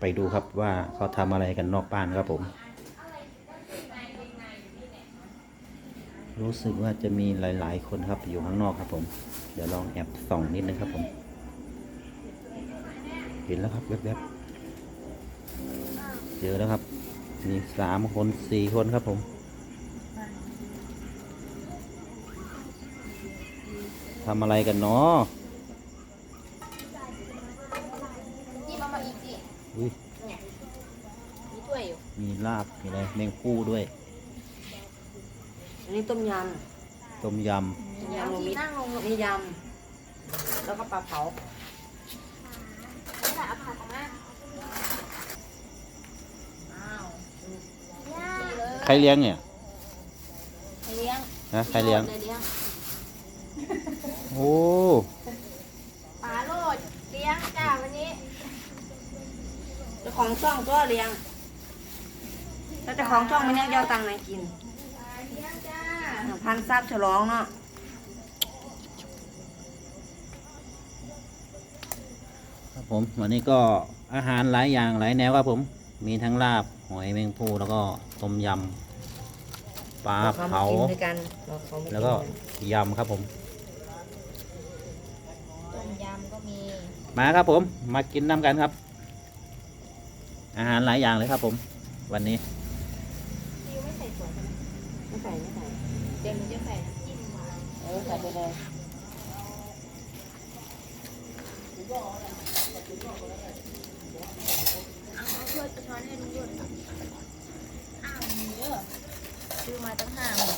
ไปดูครับว่าเขาทำอะไรกันนอกบ้านครับผม รู้สึกว่าจะมีหลาย ๆ คนครับอยู่ข้างนอกครับผม เดี๋ยวลองแอบส่องนิดนึงครับผม เห็นแล้วครับแวบๆเจอแล้วครับ มีสามคนสี่คนครับผมทำอะไรกันเนาะ นี่มามาอีกสิ อุ้ยมีถ้วยอยู่ มีลาบ มีอะไรแมงปูด้วย อันนี้ต้มยต้มยำ ต้มยำรวมมิตรนั่งลงนี่ยำ แล้วก็ปลาเผานี่แหละเอาผักมาอ้าวดีเลยำ ใครเลี้ยงเนี่ย ใครเลี้ยงนะใครเลี้ยง เลี้ยงโอ้ปลาโลดเลี้ยงจ้าวันนี้เจ้าของช่องก็เลี้ยงแล้วเจ้าของช่องไม่เลี้ยงจะเอาตังค์ไหนกินปลาเลี้ยงจ้าอ่าพันทรัพย์ฉลองเนาะครับผมวันนี้ก็อาหารหลายอย่างหลายแนวครับผม มีทั้งลาบหอยแมงปูแล้วก็ต้มยำปลาเราเผามากินด้วยกันเราเขามากินแล้วก็ยำครับผม ต้มยำก็มีมาครับผม มากินน้ำกันครับ อาหารหลายอย่างเลยครับ ผม วันนี้ซิวไม่ใส่ถั่วใช่ไหมไม่ใส่ไม่ใส่เดี๋ยวหนูจะใส่น้ำจิ้มมาเออใส่ไปเลยเอาเอาถ้วยกระช้อนให้ลุงหยดอ้าวมีเด้อซื้อมาตั้งห้าหมื่น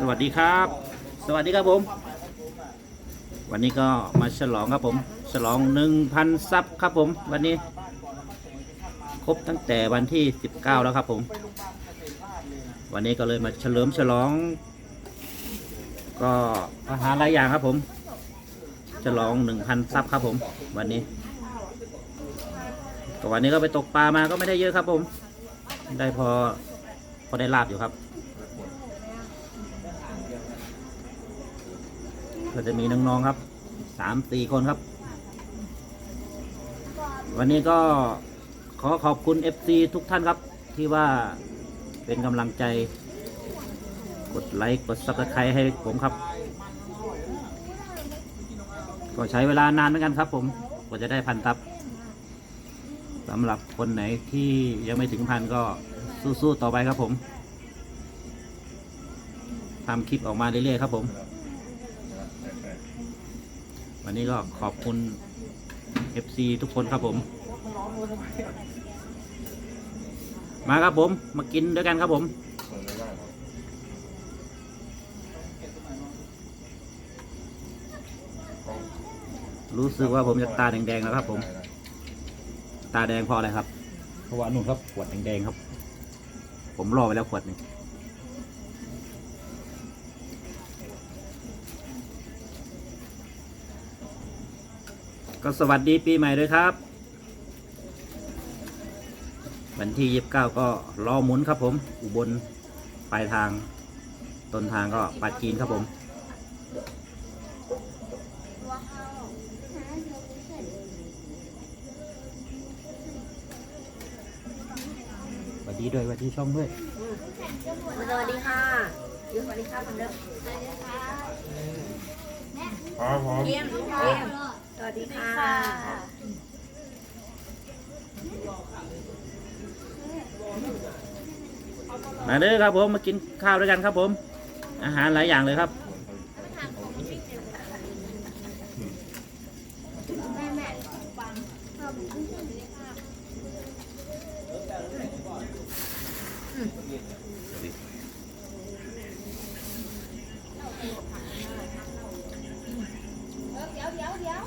สวัสดีครับ สวัสดีครับผม วันนี้ก็มาฉลองครับผม ฉลองหนึ่งพันซับครับผม วันนี้ ครบตั้งแต่วันที่สิบเก้าแล้วครับผม วันนี้ก็เลยมาเฉลิมฉลอง ก็อาหารหลายอย่างครับผม ฉลองหนึ่งพันซับครับผม วันนี้ก็วันนี้ก็ไปตกปลามาก็ไม่ได้เยอะครับผม ได้พอพอได้ลาบอยู่ครับ ก็จะมีน้องๆครับสามสี่คนครับ วันนี้ก็ขอขอบคุณ FC ทุกท่านครับ ที่ว่าเป็นกำลังใจ กดไลค์กดซับสไครต์ให้ผมครับ ก็ใช้เวลานานเหมือนกันครับผมกว่าจะได้พันทับสำหรับคนไหนที่ยังไม่ถึงพันก็สู้ๆต่อไปครับผมทำคลิปออกมาเรื่อยๆครับผม วันนี้ก็ขอบคุณ FC ทุกคนครับผม มาครับผม มากินด้วยกันครับผม รู้สึกว่าผมจะตาแดงๆแล้วครับผม ตาแดงเพราะอะไรครับ เพราะว่านู่นครับขวดแดงๆครับ ผมรอไปแล้วขวดหนึ่ง ก็สวัสดีปีใหม่ด้วยครับ วันที่ยีิบเก้าก็รอหมุนครับผม อุบลปลายทาง ต้นทางก็ปาจีนครับผม สวัสดีด้วยสวัสดีช่องด้วย สวัสดีค่ะยูสวัสดีค่ะคนเดิมครับผมเยี่ยมเยี่ยม สวัสดีค่ะมาเด้อครับผมมากินข้าวด้วยกันครับผม อาหารหลายอย่างเลยครับเดี๋ยวเดี๋ยวเดี๋ยว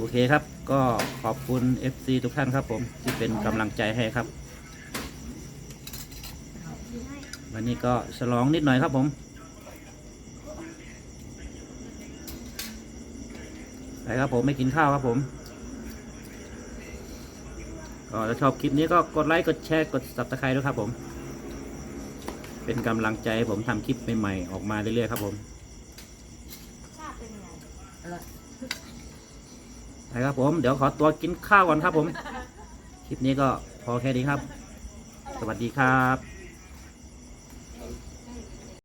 โอเคครับ ก็ขอบคุณ FC ทุกท่านครับผมที่เป็นกำลังใจให้ครับ วันนี้ก็ฉลองนิดหน่อยครับผม ไปครับผมไม่กินข้าวครับผมก็ถ้าชอบคลิปนี้ก็กดไลค์กดแชร์กด subscribe ด้วยครับผม เป็นกำลังใจให้ผมทำคลิปใหม่ๆออกมาเรื่อยๆครับผม ชาติเป็นไง นะครับผม เดี๋ยวขอตัวกินข้าวก่อนครับผม คลิปนี้ก็พอแค่นี้ครับ สวัสดีครับ